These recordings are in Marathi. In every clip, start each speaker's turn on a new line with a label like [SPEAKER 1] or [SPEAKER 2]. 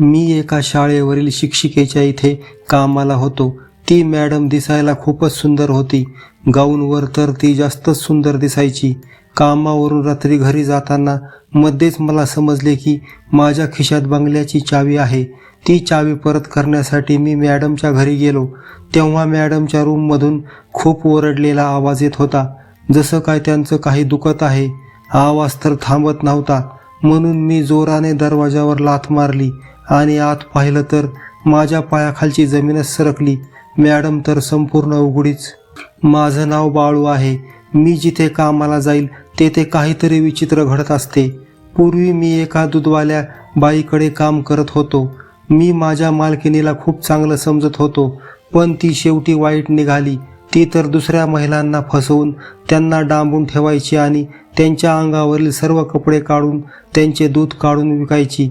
[SPEAKER 1] मी एका शाळेवरील शिक्षिकेच्या इथे कामाला होतो. ती मॅडम दिसायला खूपच सुंदर होती. गाऊनवर तर ती जास्तच सुंदर दिसायची. कामावरून रात्री घरी जाताना मध्येच मला समजले की माझ्या खिशात बंगल्याची चावी आहे. ती चावी परत करण्यासाठी मी मॅडमच्या घरी गेलो. तेव्हा मॅडमच्या रूममधून खूप ओरडलेला आवाज येत होता. जसं काय त्यांचं काही दुखत आहे. आवाज तर थांबत नव्हता. म्हणून मी जोराने दरवाजावर लाथ मारली. आणि आत पाहिलं तर माझ्या पायाखालची जमीनच सरकली. मॅडम तर संपूर्ण उघडीच. माझं नाव बाळू आहे. मी जिथे कामाला जाईल तेथे काहीतरी विचित्र घडत असते. पूर्वी मी एका दूधवाल्या बाईकडे काम करत होतो. मी माझ्या मालकिनीला खूप चांगलं समजत होतो पण ती शेवटी वाईट निघाली. ती तर दुसऱ्या महिलांना फसवून त्यांना डांबून ठेवायची आणि त्यांच्या अंगावरील सर्व कपडे काढून त्यांचे दूध काढून विकायची.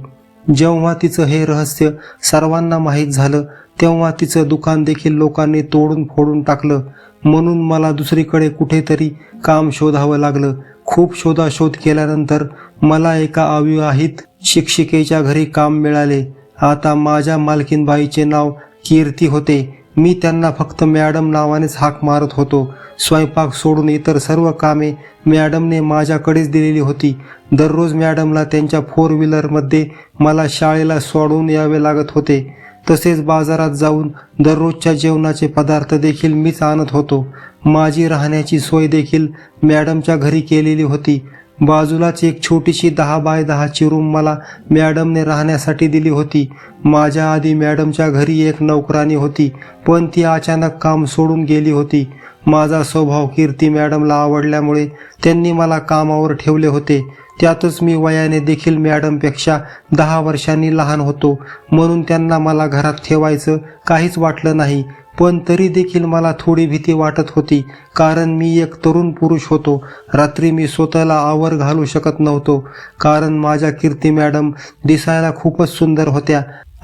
[SPEAKER 1] जेव्हा तिचं हे रहस्य सर्वांना माहीत झालं तेव्हा तिचं दुकान देखील लोकांनी तोडून फोडून टाकलं. म्हणून मला दुसरीकडे कुठेतरी काम शोधावं लागलं. खूप शोधाशोध केल्यानंतर मला एका अविवाहित शिक्षिकेच्या घरी काम मिळाले. आता माझ्या मालकीनबाईचे नाव कीर्ती होते. मी त्यांना फक्त मॅडम नावानेच हाक मारत होतो. स्वयंपाक सोडून इतर सर्व कामे मॅडमने माझ्याकडेच दिलेली होती. दररोज मॅडमला त्यांच्या फोर व्हीलरमध्ये मला शाळेला सोडून यावे लागत होते. तसेच बाजारात जाऊन दररोजच्या जेवणाचे पदार्थ देखील मीच आणत होतो. माझी राहण्याची सोय देखील मॅडमच्या घरी केलेली होती. बाजूलाच एक छोटीशी दहा बाय दहाची रूम मला मॅडमने राहण्यासाठी दिली होती. माझ्या आधी मॅडमच्या घरी एक नोकरानी होती पण ती अचानक काम सोडून गेली होती. माझा स्वभाव कीर्ती मॅडमला आवडल्यामुळे त्यांनी मला कामावर ठेवले होते. त्यातच मी वयाने देखील मॅडमपेक्षा दहा वर्षांनी लहान होतो. म्हणून त्यांना मला घरात ठेवायचं काहीच वाटलं नाही. पण तरी देखील मला थोडी भीती वाटत होती. कारण मी एक तरुण पुरुष होतो. रात्री मी स्वतःला आवर घालू शकत नव्हतो. कारण माझ्या कीर्ती मॅडम दिसायला खूपच सुंदर होत्या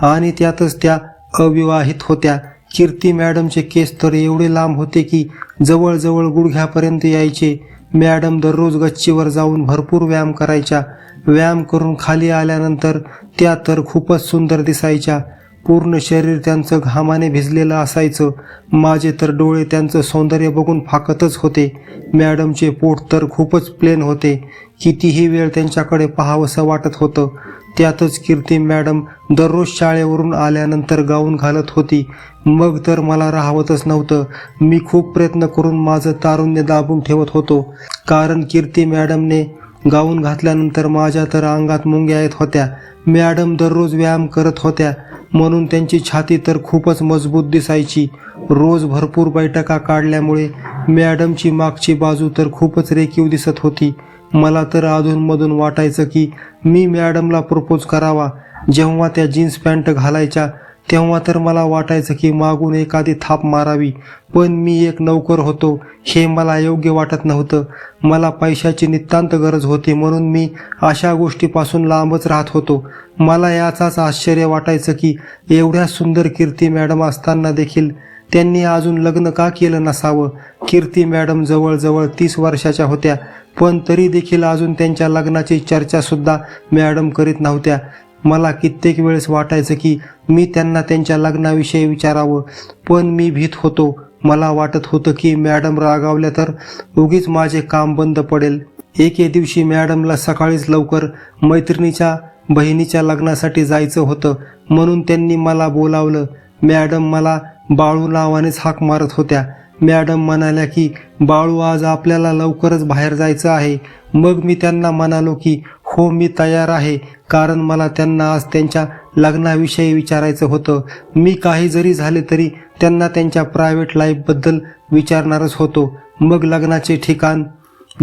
[SPEAKER 1] आणि त्यातच त्या अविवाहित होत्या. कीर्ती मॅडमचे केस तर एवढे लांब होते की जवळजवळ गुडघ्यापर्यंत यायचे. मॅडम दररोज गच्चीवर जाऊन भरपूर व्यायाम करायच्या. व्यायाम करून खाली आल्यानंतर त्या तर खूपच सुंदर दिसायच्या. पूर्ण शरीर त्यांचं घामाने भिजलेलं असायचं. माझे तर डोळे त्यांचं सौंदर्य बघून फाकतच होते. मॅडमचे पोट तर खूपच प्लेन होते. कितीही वेळ त्यांच्याकडे पाहावंसं वाटत होतं. त्यातच कीर्ती मॅडम दररोज शाळेवरून आल्यानंतर गाऊन घालत होती. मग तर मला राहवतच नव्हतं. मी खूप प्रयत्न करून माझं तारुण्य दाबून ठेवत होतो. कारण कीर्ती मॅडमने गाऊन घातल्यानंतर माझ्या तर अंगात मुंग्या येत होत्या. मॅडम दररोज व्यायाम करत होत्या. म्हणून त्यांची छाती तर खूपच मजबूत दिसायची. रोज भरपूर बैठका काढल्यामुळे मॅडमची मागची बाजू तर खूपच रेखीव दिसत होती. मला तर अधूनमधून वाटायचं की मी मॅडमला प्रपोज करावा. जेव्हा त्या जीन्स पॅन्ट घालायच्या तेव्हा तर मला वाटायचं की मागून एखादी थाप मारावी. पण मी एक नौकर होतो हे मला योग्य वाटत नव्हतं. मला पैशाची नितांत गरज होती म्हणून मी अशा गोष्टीपासून लांबच राहत होतो. मला याचाच आश्चर्य वाटायचं की एवढ्या सुंदर कीर्ती मॅडम असताना देखील त्यांनी अजून लग्न का केलं नसावं? कीर्ती मॅडम जवळजवळ तीस वर्षाच्या होत्या पण तरी देखील अजून त्यांच्या लग्नाची चर्चासुद्धा मॅडम करीत नव्हत्या. मला कित्येक वेळेस वाटायचं की मी त्यांना त्यांच्या लग्नाविषयी विचारावं पण मी भीत होतो. मला वाटत होतं की मॅडम रागावल्या तर उगीच माझे काम बंद पडेल. एके दिवशी मॅडमला सकाळीच लवकर मैत्रिणीच्या बहिणीच्या लग्नासाठी जायचं होतं म्हणून त्यांनी मला बोलावलं. मॅडम मला बाळू नावानेच हाक मारत होत्या. मॅडम म्हणाल्या की बाळू आज आपल्याला लवकरच बाहेर जायचं आहे. मग मी त्यांना म्हणालो की हो मी तयार आहे. कारण मला त्यांना आज त्यांच्या लग्नाविषयी विचारायचं होतं. मी काही जरी झाले तरी त्यांना त्यांच्या प्रायव्हेट लाईफबद्दल विचारणारच होतो. मग लग्नाचे ठिकाण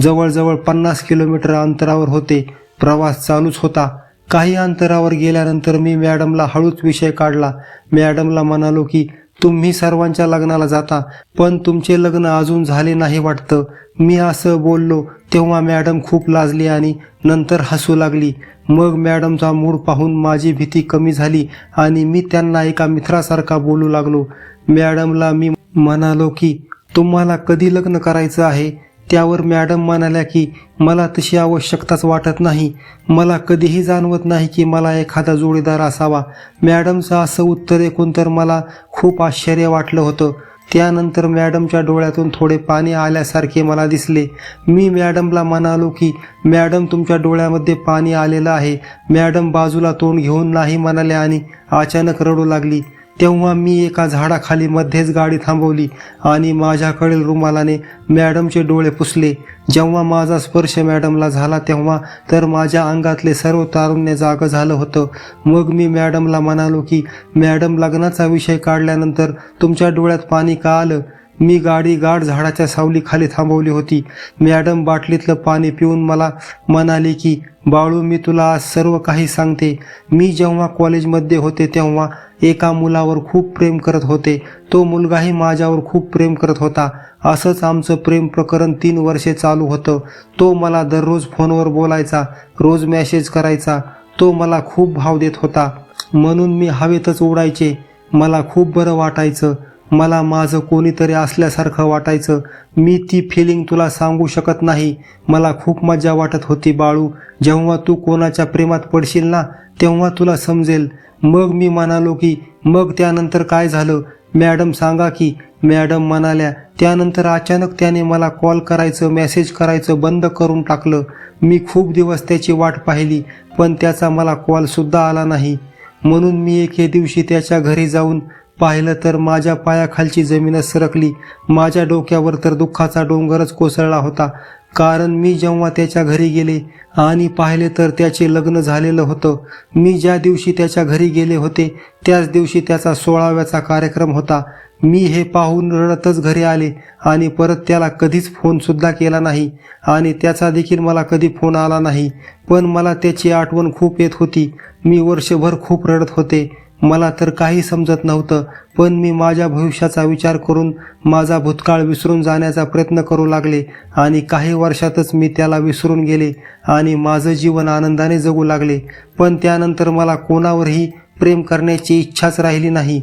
[SPEAKER 1] जवळजवळ पन्नास किलोमीटर अंतरावर होते. प्रवास चालूच होता. काही अंतरावर गेल्यानंतर मी मॅडमला हळूच विषय काढला. मॅडमला म्हणालो की तुम्ही सर्वांच्या लग्नाला जाता पण तुमचे लग्न अजून झाले नाही वाटतं. मी असं बोललो तेव्हा मॅडम खूप लाजली आणि नंतर हसू लागली. मग मॅडमचा मूड पाहून माझी भीती कमी झाली आणि मी त्यांना एका मित्रासारखा बोलू लागलो. मॅडमला मी म्हणालो की तुम्हाला कधी लग्न करायचं आहे? त्यावर मॅडम म्हणाल्या की मला तशी आवश्यकताच वाटत नाही. मला कधीही जाणवत नाही की मला एखादा जोडीदार असावा. मॅडमचं असं उत्तर ऐकून तर मला खूप आश्चर्य वाटलं होतं. त्यानंतर मॅडमच्या डोळ्यातून थोडे पाणी आल्यासारखे मला दिसले. मी मॅडमला म्हणालो की मॅडम तुमच्या डोळ्यामध्ये पाणी आलेलं आहे. मॅडम बाजूला तोंड घेऊन नाही म्हणाले आणि अचानक रडू लागली. तेव्हा मी एका झाडाखाली मध्येच गाडी थांबवली आणि माझ्याकडील रुमालाने मॅडमचे डोळे पुसले. जेव्हा माझा स्पर्श मॅडमला झाला तेव्हा तर माझ्या अंगातले सर्व तारुण्य जागं झालं होतं. मग मी मॅडमला म्हणालो की मॅडम लग्नाचा विषय काढल्यानंतर तुमच्या डोळ्यात पाणी का आलं? मी गाडी गाठ झाडाच्या सावलीखाली थांबवली होती. मॅडम बाटलीतलं पाणी पिऊन मला म्हणाली की बाळू मी तुला आज सर्व काही सांगते. मी जेव्हा कॉलेजमध्ये होते तेव्हा एका मुलावर खूप प्रेम करत होते. तो मुलगाही माझ्यावर खूप प्रेम करत होता. असंच आमचं प्रेम प्रकरण तीन वर्षे चालू होतं. तो मला दररोज फोनवर बोलायचा रोज मॅसेज करायचा. तो मला खूप भाव देत होता. म्हणून मी हवेतच उडायचे. मला खूप बरं वाटायचं. मला माझं कोणीतरी असल्यासारखं वाटायचं. मी ती फिलिंग तुला सांगू शकत नाही. मला खूप मजा वाटत होती बाळू. जेव्हा तू कोणाच्या प्रेमात पडशील ना तेव्हा तुला समजेल. मग मी म्हणालो की मग त्यानंतर काय झालं? मॅडम सांगा की मॅडम म्हणाल्या त्यानंतर अचानक त्याने मला कॉल करायचं मेसेज करायचं बंद करून टाकलं. मी खूप दिवस त्याची वाट पाहिली पण त्याचा मला कॉलसुद्धा आला नाही. म्हणून मी एके दिवशी त्याच्या घरी जाऊन पाहिलं तर माझ्या पायाखालची जमीनच सरकली. माझ्या डोक्यावर तर दुःखाचा डोंगरच कोसळला होता. कारण मी जेव्हा त्याच्या घरी गेले आणि पाहिले तर त्याचे लग्न झालेलं होतं. मी ज्या दिवशी त्याच्या घरी गेले होते त्याच दिवशी त्याचा सोळाव्याचा कार्यक्रम होता. मी हे पाहून रडतच घरी आले आणि परत त्याला कधीच फोनसुद्धा केला नाही आणि त्याचा देखील मला कधी फोन आला नाही. पण मला त्याची आठवण खूप येत होती. मी वर्षभर खूप रडत होते. मला तर काही समजत नव्हतं पण मी माझ्या भविष्याचा विचार करून माझा भूतकाळ विसरून जाण्याचा प्रयत्न करू लागले आणि काही वर्षातच मी त्याला विसरून गेले आणि माझं जीवन आनंदाने जगू लागले. पण त्यानंतर मला कोणावरही प्रेम करण्याची इच्छाच राहिली नाही.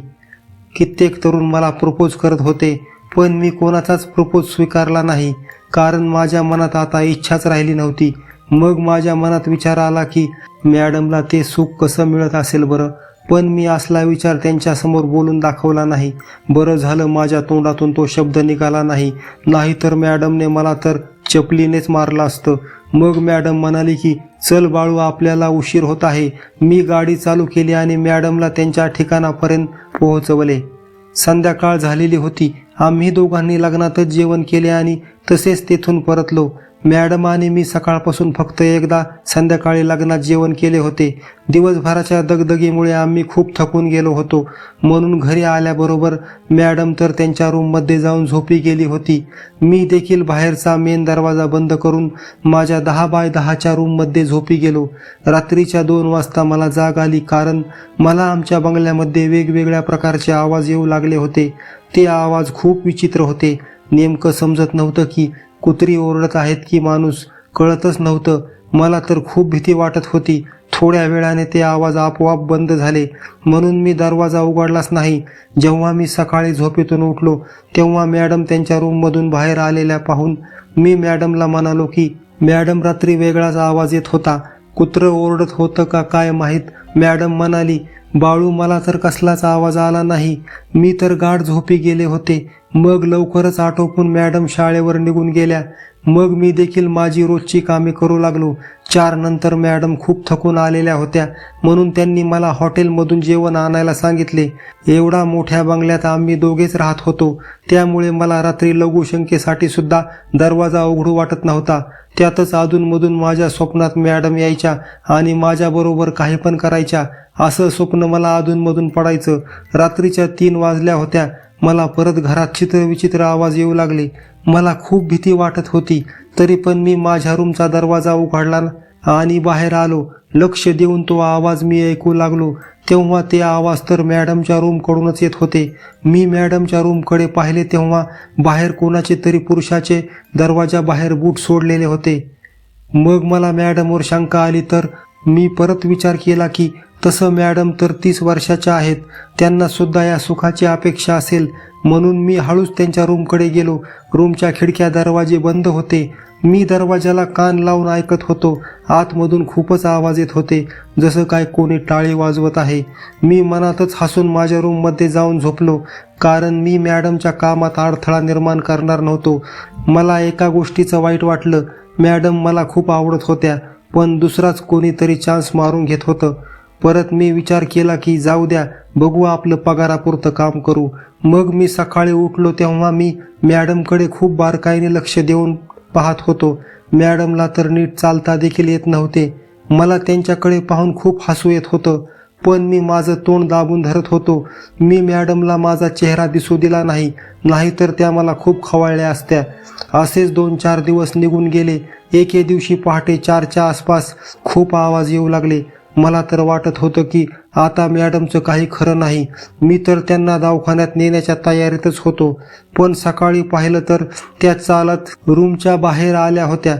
[SPEAKER 1] कित्येक तरुण मला प्रपोज करत होते पण मी कोणाचाच प्रपोज स्वीकारला नाही कारण माझ्या मनात आता इच्छाच राहिली नव्हती. मग माझ्या मनात विचार आला की मॅडमला ते सुख कसं मिळत असेल बरं? पण मी असला विचार त्यांच्यासमोर बोलून दाखवला नाही. बरं झालं माझ्या तोंडातून तो शब्द निघाला नाही. नाहीतर मॅडमने मला तर चपलीनेच मारलं असतं. मग मॅडम म्हणाली की चल बाळू आपल्याला उशीर होत आहे. मी गाडी चालू केली आणि मॅडमला त्यांच्या ठिकाणापर्यंत पोहोचवले. संध्याकाळ झालेली होती. आम्ही दोघांनी लग्नातच जेवण केले आणि तसेच तेथून परतलो. मॅडम आणि मी सकाळपासून फक्त एकदा संध्याकाळी लग्नात जेवण केले होते. दिवसभराच्या दगदगीमुळे आम्ही खूप थकून गेलो होतो. म्हणून घरी आल्याबरोबर मॅडम तर त्यांच्या रूममध्ये जाऊन झोपी गेली होती. मी देखील बाहेरचा मेन दरवाजा बंद करून माझ्या दहा बाय दहाच्या रूममध्ये झोपी गेलो. रात्रीच्या दोन वाजता मला जाग आली कारण मला आमच्या बंगल्यामध्ये वेगवेगळ्या प्रकारचे आवाज येऊ लागले होते. ते आवाज खूप विचित्र होते. नेमकं समजत नव्हतं की कुत्री ओरडत आहेत की माणूस कळतच नव्हतं. मला तर खूप भीती वाटत होती. थोड्या वेळाने ते आवाज आपोआप बंद झाले. म्हणून मी दरवाजा उघडलाच नाही. जेव्हा मी सकाळी झोपेतून उठलो तेव्हा मॅडम त्यांच्या रूममधून बाहेर आलेल्या पाहून मी मॅडमला म्हणालो की मॅडम रात्री वेगळाच आवाज येत होता. कुत्रं ओरडत होतं का काय माहीत? मॅडम म्हणाली बाळू मला तर कसलाच आवाज आला नाही. मी तर गाढ झोपी गेले होते. मग लवकरच आटोपून मॅडम शाळेवर निघून गेल्या. मग मी देखील माझी रोजची कामे करू लागलो. चार नंतर मॅडम खूप थकून आलेल्या होत्या. म्हणून त्यांनी मला हॉटेलमधून जेवण आणायला सांगितले. एवढा मोठ्या बंगल्यात आम्ही दोघेच राहत होतो. त्यामुळे मला रात्री लघुशंकेसाठी सुद्धा दरवाजा उघडू वाटत नव्हता. त्यातच अधूनमधून माझ्या स्वप्नात मॅडम यायच्या आणि माझ्याबरोबर काही पण करायच्या. असं स्वप्न मला अधूनमधून पडायचं. रात्रीच्या तीन वाजल्या होत्या. मला परत घरात चित्रविचित्र आवाज येऊ लागले. मला खूप भीती वाटत होती तरी पण मी माझ्या रूमचा दरवाजा उघडला आणि बाहेर आलो. लक्ष देऊन तो आवाज मी ऐकू लागलो. तेव्हा ते आवाज तर मॅडमच्या रूमकडूनच येत होते. मी मॅडमच्या रूमकडे पाहिले तेव्हा बाहेर कोणाचे तरी पुरुषाचे दरवाजा बाहेर बूट सोडलेले होते. मग मला मॅडमवर शंका आली तर मी परत विचार केला की तसं मॅडम तर तीस वर्षाच्या आहेत. त्यांना सुद्धा या सुखाची अपेक्षा असेल. म्हणून मी हळूच त्यांच्या रूमकडे गेलो. रूमच्या खिडक्या दरवाजे बंद होते. मी दरवाजाला कान लावून ऐकत होतो. आतमधून खूपच आवाज येत होते. जसं काय कोणी टाळी वाजवत आहे. मी मनातच हसून माझ्या रूममध्ये जाऊन झोपलो. कारण मी मॅडमच्या कामात अडथळा निर्माण करणार नव्हतो. मला एका गोष्टीचं वाईट वाटलं. मॅडम मला खूप आवडत होत्या. पण दुसराच कोणीतरी चान्स मारून घेत होतं. परत मी विचार केला की जाऊ द्या बघू आपलं पगारापुरतं काम करू. मग मी सकाळी उठलो तेव्हा मी मॅडमकडे खूप बारकाईने लक्ष देऊन पाहत होतो. मॅडमला तर नीट चालता देखील येत नव्हते. मला त्यांच्याकडे पाहून खूप हसू येत होतं. पण मी माझं तोंड दाबून धरत होतो. मी मॅडमला माझा चेहरा दिसू दिला नाही नाहीतर त्या मला खूप खवळल्या असत्या. असेच दोन चार दिवस निघून गेले. एके दिवशी पहाटे चारच्या आसपास खूप आवाज येऊ लागले. मला तर वाटत होतं की आता मॅडमचं काही खरं नाही. मी तर त्यांना दवाखान्यात नेण्याच्या तयारीतच होतो. पण सकाळी पाहिलं तर त्या चालत रूमच्या बाहेर आल्या होत्या.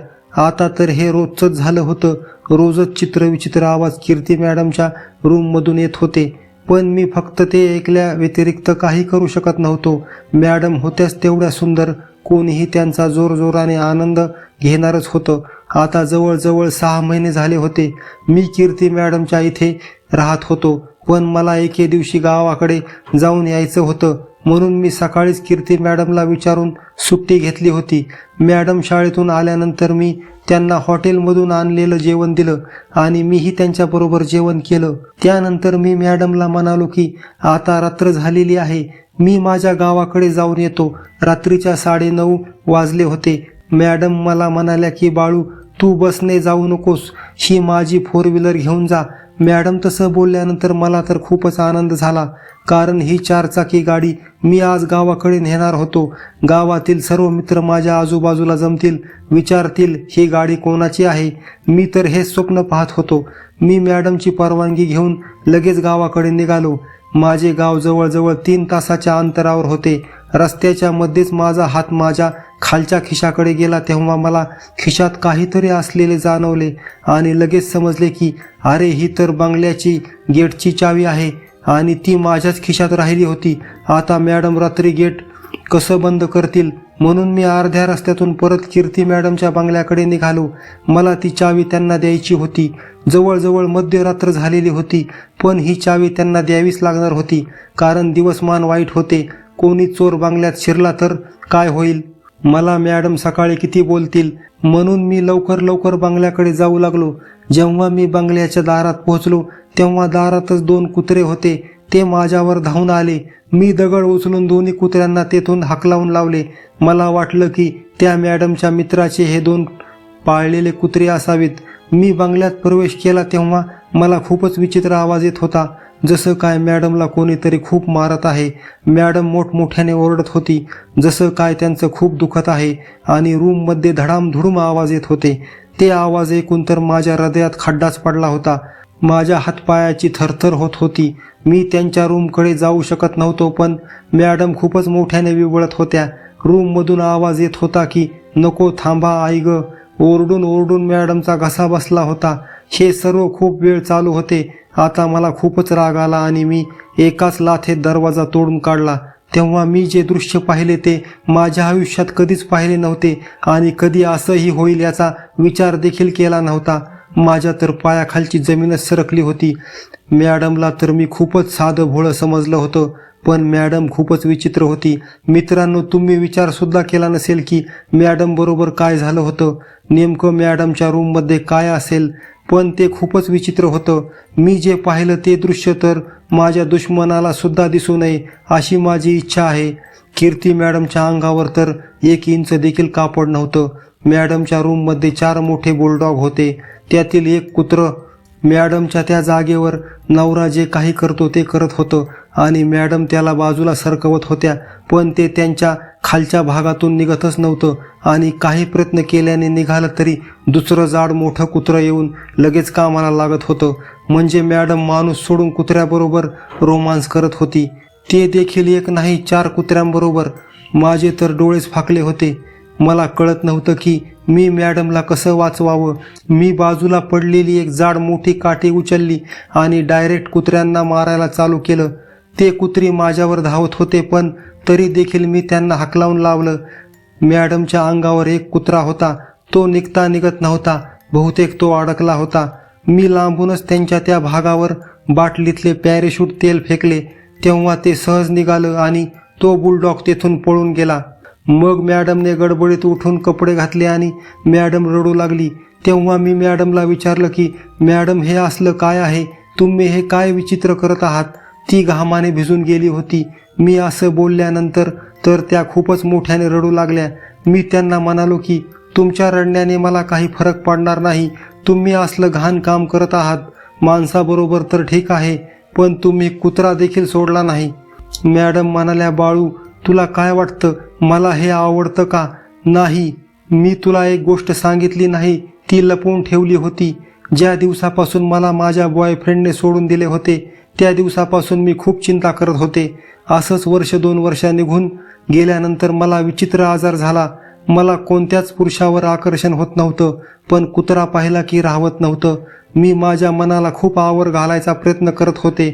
[SPEAKER 1] आता तर हे रोजचंच झालं होतं. रोजच चित्रविचित्र आवाज कीर्ती मॅडमच्या रूममधून येत होते. पण मी फक्त ते ऐकल्या व्यतिरिक्त काही करू शकत नव्हतो. मॅडम होत्याच तेवढ्या सुंदर. कोणीही त्यांचा जोरजोराने आनंद घेणारच होतं. आता जवळजवळ सहा महिने झाले होते. मी कीर्ती मॅडमच्या इथे राहत होतो. पण मला एके दिवशी गावाकडे जाऊन यायचं होतं. म्हणून मी सकाळीच कीर्ती मॅडमला विचारून सुट्टी घेतली होती. मॅडम शाळेतून आल्यानंतर मी त्यांना हॉटेलमधून आणलेलं जेवण दिलं आणि मीही त्यांच्याबरोबर जेवण केलं. त्यानंतर मी मॅडमला म्हणालो की आता रात्र झालेली आहे. मी माझ्या गावाकडे जाऊन येतो. रात्रीच्या साडेनऊ वाजले होते. मॅडम मला म्हणाल्या की बाळू तू बसने जाऊ नकोस. ही माझी फोर व्हीलर घेऊन जा. मॅडम तसं बोलल्यानंतर मला तर खूपच आनंद झाला. कारण ही चारचाकी गाडी मी आज गावाकडे नेणार होतो. गावातील सर्व मित्र माझ्या आजूबाजूला जमतील विचारतील ही गाडी कोणाची आहे? मी तर हे स्वप्न पाहत होतो. मी मॅडमची परवानगी घेऊन लगेच गावाकडे निघालो. माझे गाव जवळजवळ तीन तासाच्या अंतरावर होते. रस्त्याच्या मध्येच माझा हात माझ्या खालच्या खिशाकडे गेला तेव्हा मला खिशात काहीतरी असलेले जाणवले आणि लगेच समजले की अरे ही तर बंगल्याची गेटची चावी आहे आणि ती माझ्याच खिशात राहिली होती. आता मॅडम रात्री गेट कसं बंद करतील? म्हणून मी अर्ध्या रस्त्यातून परत कीर्ती मॅडमच्या बंगल्याकडे निघालो. मला ती चावी त्यांना द्यायची होती. जवळजवळ मध्यरात्र झालेली होती पण ही चावी त्यांना द्यावीच लागणार होती कारण दिवसमान वाईट होते कोणी चोर बंगल्यात शिरला तर काय होईल? मला मॅडम सकाळी किती बोलतील? म्हणून मी लवकर लवकर बंगल्याकडे जाऊ लागलो. जेव्हा मी बंगल्याच्या दारात पोहोचलो तेव्हा दारातच दोन कुत्रे होते. ते माझ्यावर धावून आले. मी दगड उचलून दोन्ही कुत्र्यांना तेथून हाकलावून लावले. मला वाटलं की त्या मॅडमच्या मित्राचे हे दोन पाळलेले कुत्रे असावेत. मी बंगल्यात प्रवेश केला तेव्हा मला खूपच विचित्र आवाज येत होता. जसं काय मॅडमला कोणीतरी खूप मारत आहे मॅडम मोठमोठ्याने ओरडत होती जसं काय त्यांचं खूप दुखत आहे आणि रूममध्ये धडामधुडूम आवाज येत होते. ते आवाज ऐकून तर माझ्या हृदयात खड्डाच पडला होता. माझ्या हातपायाची थरथर होत होती. मी त्यांच्या रूमकडे जाऊ शकत नव्हतो पण मॅडम खूपच मोठ्याने विवळत होत्या. रूममधून आवाज येत होता की नको थांबा आई ग. ओरडून ओरडून मॅडमचा घसा बसला होता. हे सर्व खूप वेळ चालू होते. आता मला खूपच राग आला आणि मी एकाच लाथेत दरवाजा तोडून काढला. तेव्हा मी जे दृश्य पाहिले ते माझ्या आयुष्यात कधीच पाहिले नव्हते आणि कधी असंही होईल याचा विचार देखील केला नव्हता. माझ्या तर पायाखालची जमीनच सरकली होती. मॅडमला तर मी खूपच साधं भोळं समजलं होतं पण मॅडम खूपच विचित्र होती. मित्रांनो तुम्ही विचारसुद्धा केला नसेल की मॅडम बरोबर काय झालं होतं? नेमकं मॅडमच्या रूममध्ये काय असेल? पण ते खूपच विचित्र होतं. मी जे पाहिलं ते दृश्य तर माझ्या दुश्मनाला सुद्धा दिसू नये अशी माझी इच्छा आहे. कीर्ती मॅडमच्या अंगावर तर एक इंच देखील कापड नव्हतं. मॅडमच्या रूममध्ये चार मोठे बुलडॉग होते. त्यातील एक कुत्रं मॅडमच्या त्या जागेवर नवरा जे काही करतो ते करत होतं आणि मॅडम त्याला बाजूला सरकवत होत्या. पण ते त्यांच्या खालच्या भागातून निघतच नव्हतं आणि काही प्रयत्न केल्याने निघालं तरी दुसरं जाड मोठं कुत्रं येऊन लगेच कामाला लागत होतं. म्हणजे मॅडम माणूस सोडून कुत्र्याबरोबर रोमांस करत होती. ते देखील एक नाही चार कुत्र्यांबरोबर. माझे तर डोळेच फाकले होते. मला कळत नव्हतं की मी मॅडमला कसं वाचवावं. मी बाजूला पडलेली एक जाड मोठी काठी उचलली आणि डायरेक्ट कुत्र्यांना मारायला चालू केलं. ते कुत्री माझ्यावर धावत होते पण तरी देखील मी त्यांना हाकलावून लावलं. मॅडमच्या अंगावर एक कुत्रा होता. तो निघता निघत नव्हता. बहुतेक तो अडकला होता. मी लांबूनच त्यांच्या त्या भागावर बाटलीतले पॅरेशूट तेल फेकले. तेव्हा ते सहज निघालं आणि तो बुलडॉग तेथून पळून गेला. मग मॅडमने गडबडीत उठून कपडे घातले आणि मॅडम रडू लागली. तेव्हा मी मॅडमला विचारलं की मॅडम हे असलं काय आहे? तुम्ही हे काय विचित्र करत आहात? ती घामाने भिजून गेली होती. मी असं बोलल्यानंतर तर त्या खूपच मोठ्याने रडू लागल्या. मी त्यांना म्हणालो की तुमच्या रडण्याने मला काही फरक पडणार नाही. तुम्ही असलं घाण काम करत आहात. माणसाबरोबर तर ठीक आहे पण तुम्ही कुत्रा देखील सोडला नाही. मॅडम म्हणाल्या बाळू तुला काय वाटतं? मला हे आवडतं का? नाही. मी तुला एक गोष्ट सांगितली नाही. ती लपवून ठेवली होती. ज्या दिवसापासून मला माझ्या बॉयफ्रेंडने सोडून दिले होते त्या दिवसापासून मी खूप चिंता करत होते. असंच वर्ष दोन वर्ष निघून गेल्यानंतर मला विचित्र आजार झाला. मला कोणत्याच पुरुषावर आकर्षण होत नव्हतं पण कुत्रा पाहिला की राहवत नव्हतं. मी माझ्या मनाला खूप आवर घालायचा प्रयत्न करत होते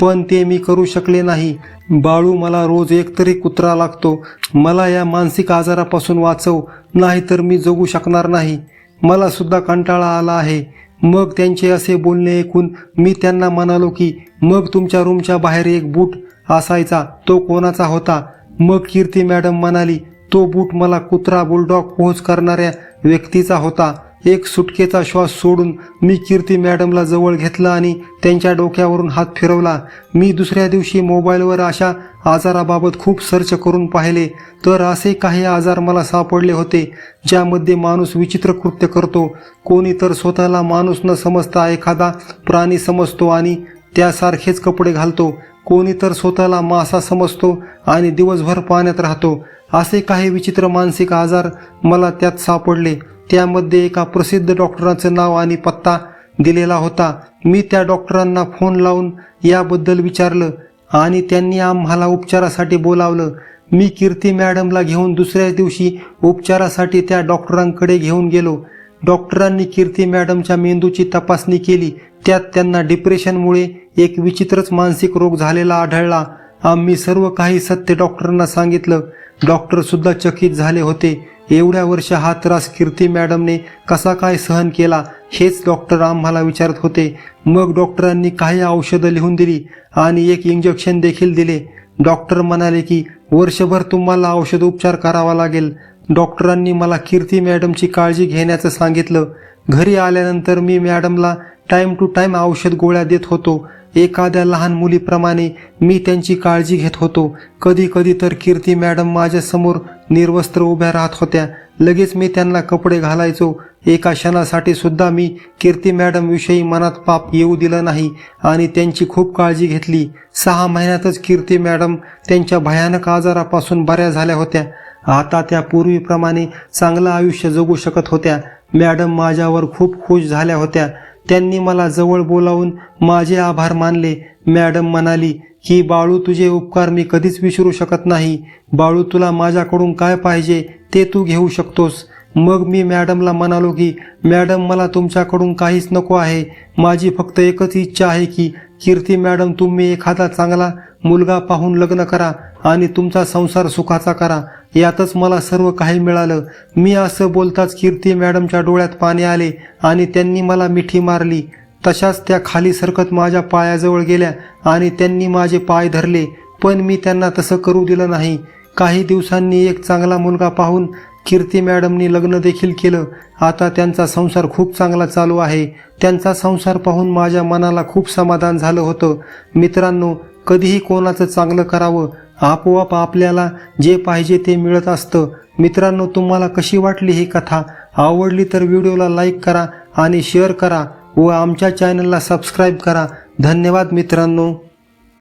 [SPEAKER 1] पण ते मी करू शकले नाही. बाळू मला रोज एक तरी कुत्रा लागतो. मला या मानसिक आजारापासून वाचव नाहीतर मी जगू शकणार नाही. मला सुद्धा कंटाळा आला आहे. मग त्यांचे असे बोलणे ऐकून मी त्यांना म्हणालो की मग तुमच्या रूमच्या बाहेर एक बूट असायचा तो कोणाचा होता? मग कीर्ती मॅडम म्हणाली तो बूट मला कुत्रा बुलडॉग पोहोच करणाऱ्या व्यक्तीचा होता. एक सुटकेचा श्वास सोडून मी कीर्ती मॅडमला जवळ घेतलं आणि त्यांच्या डोक्यावरून हात फिरवला. मी दुसऱ्या दिवशी मोबाईलवर अशा आजाराबाबत खूप सर्च करून पाहिले. तर असे काही आजार मला सापडले होते ज्यामध्ये माणूस विचित्र कृत्य करतो. कोणी तर स्वतःला माणूस न समजता एखादा प्राणी समजतो आणि त्यासारखेच कपडे घालतो. कोणी तर स्वतःला मासा समजतो आणि दिवसभर पाण्यात राहतो. असे काही विचित्र मानसिक आजार मला त्यात सापडले. त्यामध्ये एका प्रसिद्ध डॉक्टरांचं नाव आणि पत्ता दिलेला होता. मी त्या डॉक्टरांना फोन लावून याबद्दल विचारलं आणि त्यांनी आम्हाला उपचारासाठी बोलावलं. मी कीर्ती मॅडमला घेऊन दुसऱ्याच दिवशी उपचारासाठी त्या डॉक्टरांकडे घेऊन गेलो. डॉक्टरांनी कीर्ती मॅडमच्या मेंदूची तपासणी केली. त्यात त्यांना डिप्रेशनमुळे एक विचित्रच मानसिक रोग झालेला आढळला. आम्ही सर्व काही सत्य डॉक्टरांना सांगितलं. डॉक्टर सुद्धा चकित झाले होते. एवढ्या वर्ष हा त्रास कीर्ती मॅडमने कसा काय सहन केला हेच डॉक्टर आम्हाला विचारत होते. मग डॉक्टरांनी काही औषधं लिहून दिली आणि एक इंजेक्शन देखील दिले. डॉक्टर म्हणाले की वर्षभर तुम्हाला औषध उपचार करावा लागेल. डॉक्टरांनी मला कीर्ती मॅडमची काळजी घेण्याचं सांगितलं. घरी आल्यानंतर मी मॅडमला टाईम टू टाईम औषध गोळ्या देत होतो. एखाद्या लहान मुलीप्रमाणे मी त्यांची काळजी घेत होतो. कधी कधी तर कीर्ती मॅडम माझ्यासमोर निर्वस्त्र उभ्या राहत होत्या. लगेच मी त्यांना कपडे घालायचो. एका क्षणासाठी सुद्धा मी कीर्ती मॅडमविषयी मनात पाप येऊ दिलं नाही आणि त्यांची खूप काळजी घेतली. सहा महिन्यातच कीर्ती मॅडम त्यांच्या भयानक आजारापासून बऱ्या झाल्या होत्या. आता त्या पूर्वीप्रमाणे चांगलं आयुष्य जगू शकत होत्या. मॅडम माझ्यावर खूप खुश झाल्या होत्या. त्यांनी मला जवळ बोलावून माझे आभार मानले. मॅडम म्हणाली की बाळू तुझे उपकार मी कधीच विसरू शकत नाही. बाळू तुला माझ्याकडून काय पाहिजे ते तू घेऊ शकतोस. मग मी मॅडमला म्हणालो की मॅडम मला तुमच्याकडून काहीच नको आहे. माझी फक्त एकच इच्छा आहे की कीर्ती मॅडम तुम्ही एखादा चांगला मुलगा पाहून लग्न करा आणि तुमचा संसार सुखाचा करा. यातच मला सर्व काही मिळालं. मी असं बोलताच कीर्ती मॅडमच्या डोळ्यात पाणी आले आणि त्यांनी मला मिठी मारली. तशाच त्या खाली सरकत माझ्या पायाजवळ गेल्या आणि त्यांनी माझे पाय धरले. पण मी त्यांना तसं करू दिलं नाही. काही दिवसांनी एक चांगला मुलगा पाहून कीर्ती मॅडमनी लग्न देखील केलं. आता त्यांचा संसार खूप चांगला चालू आहे. त्यांचा संसार पाहून माझ्या मनाला खूप समाधान झालं होतं. मित्रांनो कधीही कोणाचं चांगलं करावं आपोआप आपल्याला जे पाहिजे ते मिळत असतं. मित्रांनो तुम्हाला कशी वाटली ही कथा? आवडली तर व्हिडिओला लाईक करा आणि शेअर करा व आमच्या चॅनलला सबस्क्राईब करा. धन्यवाद मित्रांनो.